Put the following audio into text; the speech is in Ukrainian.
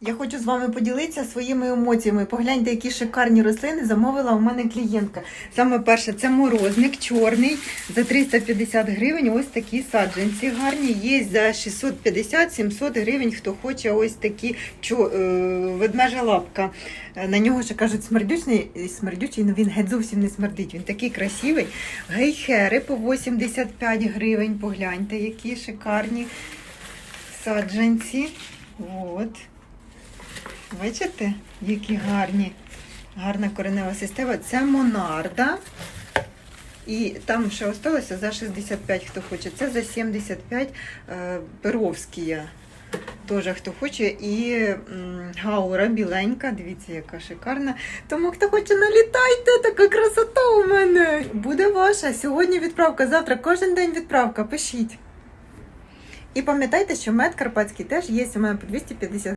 Я хочу з вами поділитися своїми емоціями. Погляньте, які шикарні рослини замовила у мене клієнтка. Саме перше, це морозник чорний за 350 гривень. Ось такі саджанці гарні. Є за 650-700 гривень. Хто хоче, ось такі чо, е, ведмежа лапка. Е, На нього ще кажуть смердючний, смердючий, але він геть зовсім не смердить. Він такий красивий. Гейхери по 85 гривень. Погляньте, які шикарні саджанці. От. Бачите, які гарні, гарна коренева система. Це Монарда. І там ще осталося за 65, хто хоче. Це за 75 е, Перовськія. Теж хто хоче. І гаура біленька, дивіться, яка шикарна. Тому хто хоче, налітайте, така красота у мене. Буде ваша. Сьогодні відправка, завтра кожен день відправка. Пишіть. І пам'ятайте, що мед карпатський теж є у мене по 250